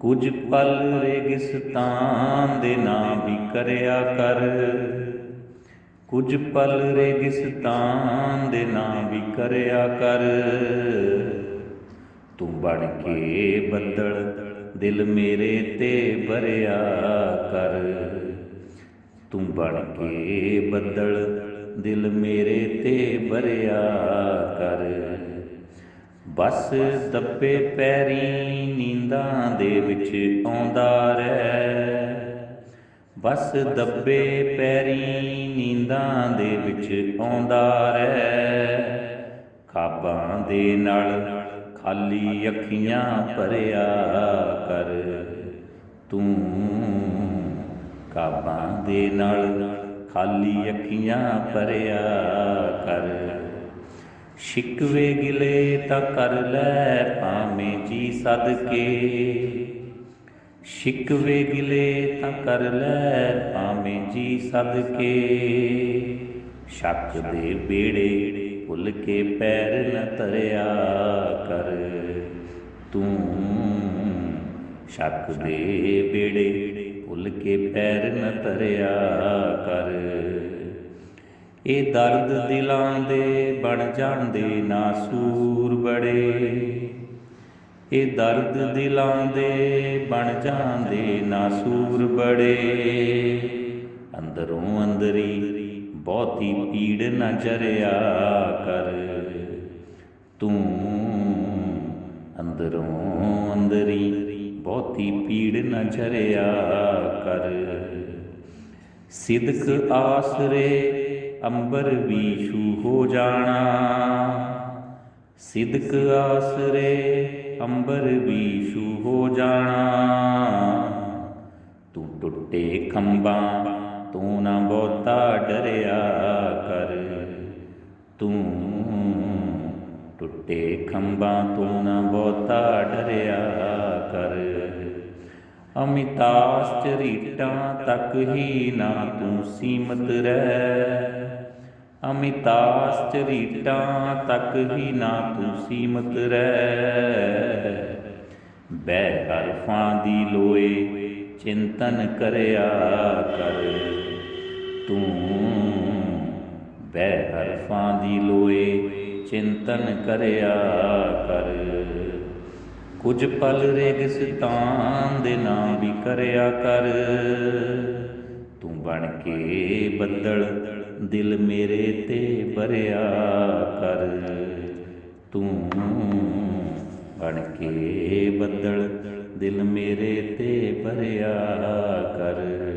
ਕੁਝ ਪਲ ਰੇਗਿਸਤਾਨ ਦੇ ਨਾਮ ਵੀ ਕਰਿਆ ਕਰ। ਕੁਝ ਪਲ ਰੇਗਿਸਤਾਨ ਦੇ ਨਾਮ ਵੀ ਕਰਿਆ ਕਰ। ਤੂੰ ਬਣ ਕੇ ਬੱਦਲ ਦਿਲ ਮੇਰੇ ਤੇ ਭਰਿਆ ਕਰ। ਤੂੰ ਬਣ ਕੇ ਬੱਦਲ ਦਿਲ ਮੇਰੇ ਤੇ ਭਰਿਆ ਕਰ। ਬਸ ਦੱਬੇ ਪੈਰੀ ਨੀਂਦਾਂ ਦੇ ਵਿੱਚ ਆਉਂਦਾ ਰਹਿ। ਬਸ ਦੱਬੇ ਪੈਰੀ ਨੀਂਦਾਂ ਦੇ ਵਿੱਚ ਆਉਂਦਾ ਰਹਿ। ਖਾਬਾਂ ਦੇ ਨਾਲ ਖਾਲੀ ਅੱਖੀਆਂ ਭਰਿਆ ਕਰ। ਤੂੰ ਖਾਬਾਂ ਦੇ ਨਾਲ ਖਾਲੀ ਅੱਖੀਆਂ ਭਰਿਆ ਕਰ। ਸ਼ਿਕਵੇ ਗਿਲੇ ਤਾਂ ਕਰ ਲੈ ਭਾਵੇਂ ਜੀ ਸਦਕੇ। ਸ਼ਿਕਵੇ ਗਿਲੇ ਤਾਂ ਕਰ ਲੈ ਭਾਵੇਂ ਜੀ ਸਦਕੇ। ਸ਼ੱਕ ਦੇ ਬੇੜੇ ਭੁੱਲ ਕੇ ਪੈਰ ਨ ਧਰਿਆ ਕਰ। ਤੂੰ ਸ਼ੱਕ ਦੇ ਬੇੜੇ ਭੁੱਲ ਕੇ ਪੈਰ ਨ ਤਰਿਆ ਕਰ। ਇਹ ਦਰਦ ਦਿਲਾਂ ਦੇ ਬਣ ਜਾਂਦੇ ਨਾਸੂਰ ਬੜੇ। ਇਹ ਦਰਦ ਦਿਲਾਂ ਦੇ ਬਣ ਜਾਂਦੇ ਨਾਸੂਰ ਬੜੇ। ਅੰਦਰੋਂ ਅੰਦਰੀ ਬਹੁਤੀ ਪੀੜ ਨਾ ਜਰਿਆ ਕਰ। ਤੂੰ ਅੰਦਰੋਂ ਅੰਦਰੀ ਬਹੁਤੀ ਪੀੜ ਨਾ ਜਰਿਆ ਕਰ। ਸਿਦਕ ਆਸਰੇ ਅੰਬਰ ਵੀਸ਼ੂ ਹੋ ਜਾਣਾ। ਸਿਦਕ ਆਸਰੇ ਅੰਬਰ ਵੀਸ਼ੂ ਹੋ ਜਾਣਾ। ਤੂੰ ਟੁੱਟੇ ਖੰਭਾਂ ਤੂੰ ਨਾ ਬਹੁਤਾ ਡਰਿਆ ਕਰ। ਤੂੰ ਟੁੱਟੇ ਖੰਭਾਂ ਤੂੰ ਨਾ ਬਹੁਤਾ ਡਰਿਆ ਅਮਿਤਾਸ ਚਰੀਟਾਂ ਤੱਕ ਹੀ ਨਾ ਤੂੰ ਸੀਮਤ ਰਹਿ। ਅਮਿਤਾਸ ਚਰੀਟਾਂ ਤੱਕ ਹੀ ਨਾ ਤੂੰ ਸੀਮਤ ਰਹਿ। ਬੈ ਹਰਫਾਂ ਦੀ ਲੋਏ, ਚਿੰਤਨ ਕਰਿਆ ਕਰ। ਤੂੰ ਬੈ ਹਰਫਾਂ ਦੀ ਲੋਏ, ਚਿੰਤਨ ਕਰਿਆ ਕਰ। ਕੁਝ ਪਲ ਰੇਗਿਸਤਾਨ ਦੇ ਨਾਮ ਵੀ ਕਰਿਆ ਕਰ। ਤੂੰ ਬਣ ਕੇ ਬੱਦਲ ਦਿਲ ਮੇਰੇ ਤੇ ਭਰਿਆ ਕਰ। ਤੂੰ ਬਣ ਕੇ ਬੱਦਲ ਦਿਲ ਮੇਰੇ ਤੇ ਭਰਿਆ ਕਰ।